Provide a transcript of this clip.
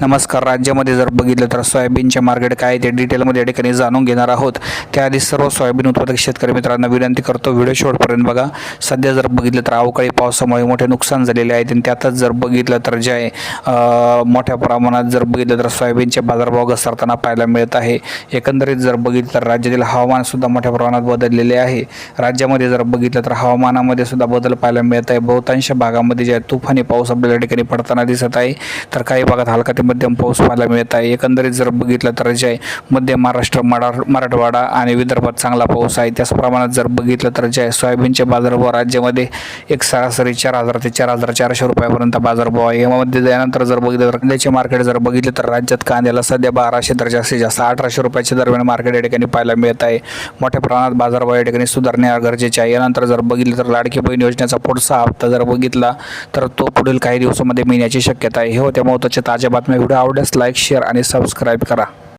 नमस्कार. राज्यामध्ये जर बघितलं तर सोयाबीनचे मार्केट काय आहे ते डिटेलमध्ये या ठिकाणी जाणून घेणार आहोत. त्याआधी सर्व सोयाबीन उत्पादक शेतकरी मित्रांना विनंती करतो व्हिडिओ शेवटपर्यंत बघा. सध्या जर बघितलं तर अवकाळी पावसामुळे मोठे नुकसान झालेले आहेत आणि त्यातच जर बघितलं तर जे आहे मोठ्या प्रमाणात जर बघितलं तर सोयाबीनचे बाजारभाव घसरताना पाहायला मिळत आहे. एकंदरीत जर बघितलं तर राज्यातील हवामानसुद्धा मोठ्या प्रमाणात बदललेले आहे. राज्यामध्ये जर बघितलं तर हवामानामध्ये सुद्धा बदल पाहायला मिळत आहे. बहुतांश भागामध्ये जे आहे तुफानी पाऊस आपल्याला ठिकाणी पडताना दिसत आहे. तर काही भागात हलका ते मध्यम पाऊस पाहायला मिळत आहे. एकंदरीत जर बघितलं तर जे आहे मध्य महाराष्ट्र मरा मराठवाडा आणि विदर्भात चांगला पाऊस आहे. त्याच प्रमाणात जर बघितलं तर जे आहे सोयाबीनचे बाजारभाव राज्यामध्ये एक सरासरी चार हजार ते चार हजार चारशे रुपयापर्यंत बाजारभाव आहे. यामध्ये त्यानंतर जर बघितलं तर कांद्याचे मार्केट जर बघितलं तर राज्यात कांद्याला सध्या बाराशे तर जास्तीत जास्त अठराशे रुपयाच्या दरम्यान मार्केट या ठिकाणी पाहायला मिळत आहे. मोठ्या प्रमाणात बाजारभाव या ठिकाणी सुधारणे गरजेचे आहे. यानंतर जर बघितलं तर लाडकी बहीण योजनेचा पुढचा हप्ता जर बघितला तर तो पुढील काही दिवसामध्ये मिळण्याची शक्यता आहे. हे होत्या महत्त्वाच्या ताज्या बातम्या. व्हिडिओ आवडल्यास लाईक शेअर आणि सबस्क्राईब करा.